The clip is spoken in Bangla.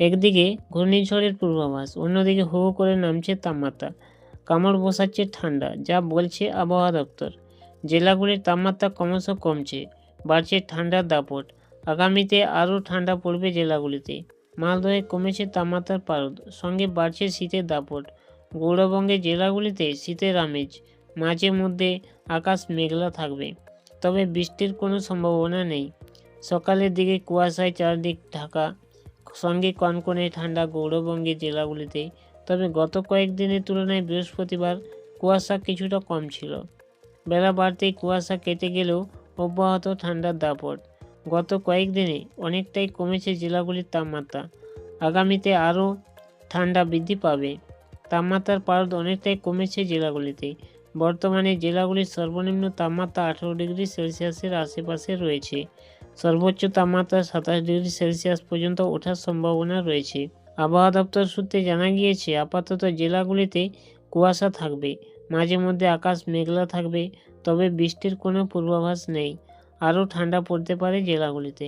একদিকে ঘূর্ণিঝড়ের পূর্বাভাস, অন্যদিকে হু করে নামছে তাপমাত্রা। কামড় বসাচ্ছে ঠান্ডা, যা বলছে আবহাওয়া দপ্তর। জেলাগুলির তাপমাত্রা ক্রমশ কমছে, বাড়ছে ঠান্ডার দাপট। আগামীতে আরও ঠান্ডা পড়বে জেলাগুলিতে। মালদহে কমেছে তাপমাত্রার পারদ, সঙ্গে বাড়ছে শীতের দাপট। গৌড়বঙ্গের জেলাগুলিতে শীতের আমেজ, মাঝে মধ্যে আকাশ মেঘলা থাকবে, তবে বৃষ্টির কোনো সম্ভাবনা নেই। সকালের দিকে কুয়াশায় চারদিক ঢাকা সঙ্গে কনকনে ঠান্ডা গৌড়বঙ্গের জেলাগুলিতে। তবে গত কয়েকদিনের তুলনায় বৃহস্পতিবার কুয়াশা কিছুটা কম ছিল। বেলা বাড়তেই কুয়াশা কেটে গেলেও অব্যাহত ঠান্ডার দাপট। গত কয়েকদিনে অনেকটাই কমেছে জেলাগুলির তাপমাত্রা। আগামীতে আরও ঠান্ডা বৃদ্ধি পাবে। তাপমাত্রার পারদ অনেকটাই কমেছে জেলাগুলিতে। বর্তমানে জেলাগুলির সর্বনিম্ন তাপমাত্রা আঠারো ডিগ্রি সেলসিয়াসের আশেপাশে রয়েছে। সর্বোচ্চ তাপমাত্রা সাতাশ ডিগ্রি সেলসিয়াস পর্যন্ত ওঠার সম্ভাবনা রয়েছে। আবহাওয়া দপ্তর সূত্রে জানা গিয়েছে, আপাতত জেলাগুলিতে কুয়াশা থাকবে, মাঝে মধ্যে আকাশ মেঘলা থাকবে, তবে বৃষ্টির কোনো পূর্বাভাস নেই। আরও ঠান্ডা পড়তে পারে জেলাগুলিতে।